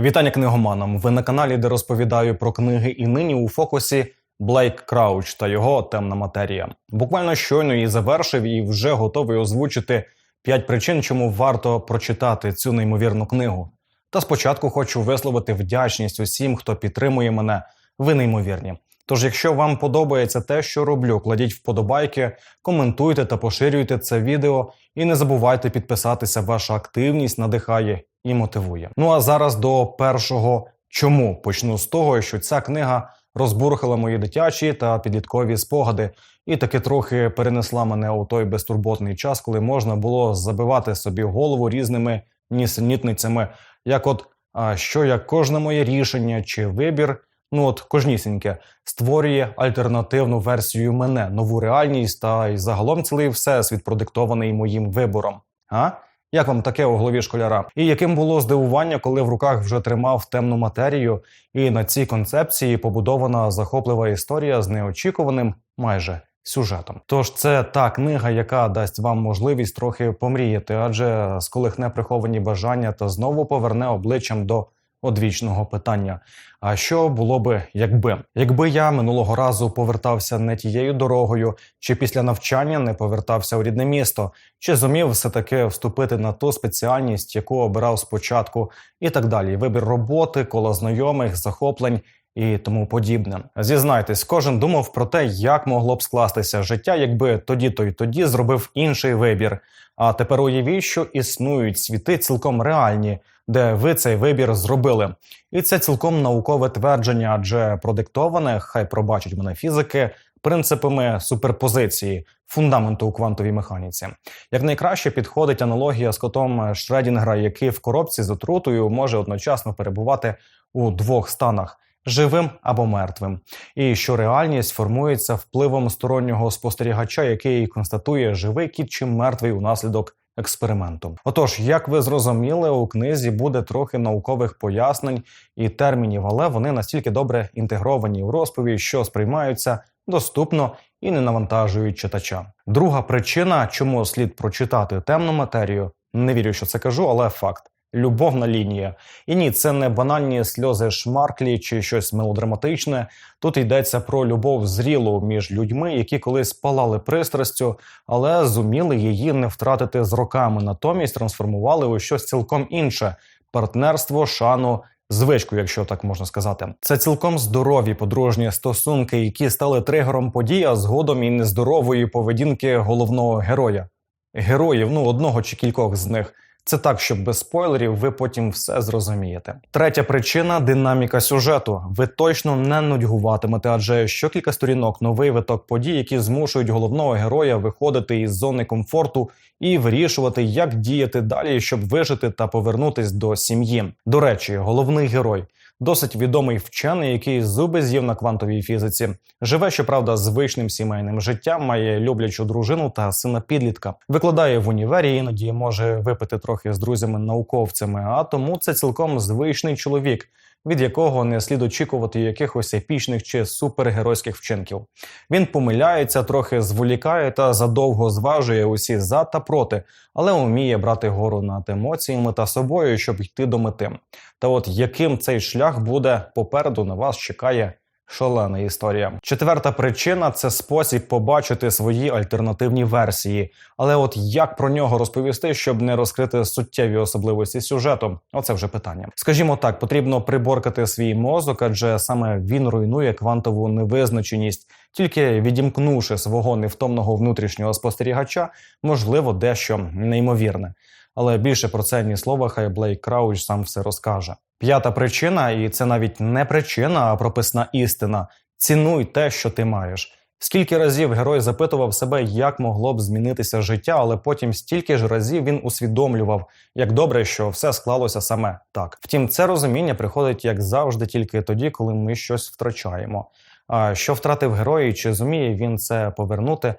Вітання книгоманам. Ви на каналі, де розповідаю про книги і нині у фокусі Блейк Крауч та його темна матерія. Буквально щойно її завершив і вже готовий озвучити п'ять причин, чому варто прочитати цю неймовірну книгу. Та спочатку хочу висловити вдячність усім, хто підтримує мене. Ви неймовірні. Тож, якщо вам подобається те, що роблю, кладіть вподобайки, коментуйте та поширюйте це відео, і не забувайте підписатися. Ваша активність надихає і мотивує. Ну а зараз до першого чому почну з того, що ця книга розбурхала мої дитячі та підліткові спогади, і таки трохи перенесла мене у той безтурботний час, коли можна було забивати собі голову різними нісенітницями, як от що як кожне моє рішення чи вибір. Ну от кожнісіньке створює альтернативну версію мене, нову реальність та й загалом цілий всесвіт продиктований моїм вибором. А як вам таке у голові школяра? І яким було здивування, коли в руках вже тримав темну матерію, і на цій концепції побудована захоплива історія з неочікуваним майже сюжетом. Тож це та книга, яка дасть вам можливість трохи помріяти, адже сколихне приховані бажання та знову поверне обличчям до одвічного питання. А що було би, якби? Якби я минулого разу повертався не тією дорогою, чи після навчання не повертався у рідне місто, чи зумів все таки вступити на ту спеціальність, яку обирав спочатку, і так далі. Вибір роботи, коло знайомих, захоплень. І тому подібне. Зізнайтесь, кожен думав про те, як могло б скластися життя, якби тоді то й тоді зробив інший вибір. А тепер уявіть, що існують світи цілком реальні, де ви цей вибір зробили. І це цілком наукове твердження, адже продиктоване, хай пробачать мене фізики, принципами суперпозиції, фундаменту у квантовій механіці. Як найкраще підходить аналогія з котом Шредінгера, який в коробці з отрутою може одночасно перебувати у двох станах. Живим або мертвим, і що реальність формується впливом стороннього спостерігача, який констатує, живий кіт чи мертвий унаслідок експерименту. Отож, як ви зрозуміли, у книзі буде трохи наукових пояснень і термінів, але вони настільки добре інтегровані у розповідь, що сприймаються доступно і не навантажують читача. Друга причина, чому слід прочитати темну матерію, не вірю, що це кажу, але факт. Любовна лінія. І ні, це не банальні сльози шмарклі чи щось мелодраматичне. Тут йдеться про любов зрілу між людьми, які колись палали пристрастю, але зуміли її не втратити з роками. Натомість трансформували у щось цілком інше: партнерство, шану. Звичку, якщо так можна сказати, це цілком здорові подружні стосунки, які стали тригером подій, а згодом і нездорової поведінки головного героя, героїв, ну одного чи кількох з них. Це так, щоб без спойлерів ви потім все зрозумієте. Третя причина динаміка сюжету. Ви точно не нудьгуватимете, адже що кілька сторінок новий виток подій, які змушують головного героя виходити із зони комфорту і вирішувати, як діяти далі, щоб вижити та повернутись до сім'ї. До речі, головний герой. Досить відомий вчений, який зуби з'їв на квантовій фізиці, живе, щоправда, звичним сімейним життям, має люблячу дружину та сина підлітка. Викладає в універі, іноді може випити трохи з друзями-науковцями. А тому це цілком звичний чоловік, від якого не слід очікувати якихось епічних чи супергеройських вчинків. Він помиляється, трохи зволікає та задовго зважує усі за та проти, але вміє брати гору над емоціями та собою, щоб йти до мети. Та от яким цей шлях буде попереду на вас чекає. Шалена історія. Четверта причина це спосіб побачити свої альтернативні версії. Але от як про нього розповісти, щоб не розкрити суттєві особливості сюжету? Оце вже питання. Скажімо так, потрібно приборкати свій мозок, адже саме він руйнує квантову невизначеність. Тільки відімкнувши свого невтомного внутрішнього спостерігача, можливо, дещо неймовірне. Але більше про це ні слова, хай Блейк Крауч сам все розкаже. П'ята причина, і це навіть не причина, а прописна істина: цінуй те, що ти маєш. Скільки разів герой запитував себе, як могло б змінитися життя, але потім стільки ж разів він усвідомлював, як добре, що все склалося саме так. Втім, це розуміння приходить як завжди, тільки тоді, коли ми щось втрачаємо. А що втратив герой, чи зуміє він це повернути?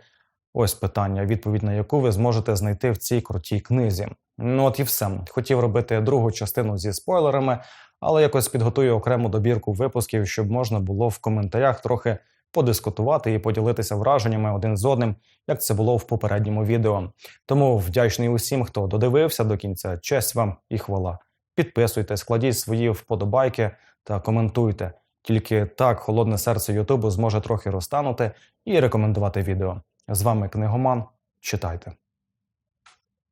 Ось питання, відповідь на яку ви зможете знайти в цій крутій книзі. Ну от і все. Хотів робити другу частину зі спойлерами, але якось підготую окрему добірку випусків, щоб можна було в коментарях трохи подискутувати і поділитися враженнями один з одним, як це було в попередньому відео. Тому вдячний усім, хто додивився до кінця. Честь вам і хвала. підписуйтесь, кладіть свої вподобайки та коментуйте. Тільки так холодне серце Ютубу зможе трохи розтанути і рекомендувати відео. З вами книгоман. Читайте.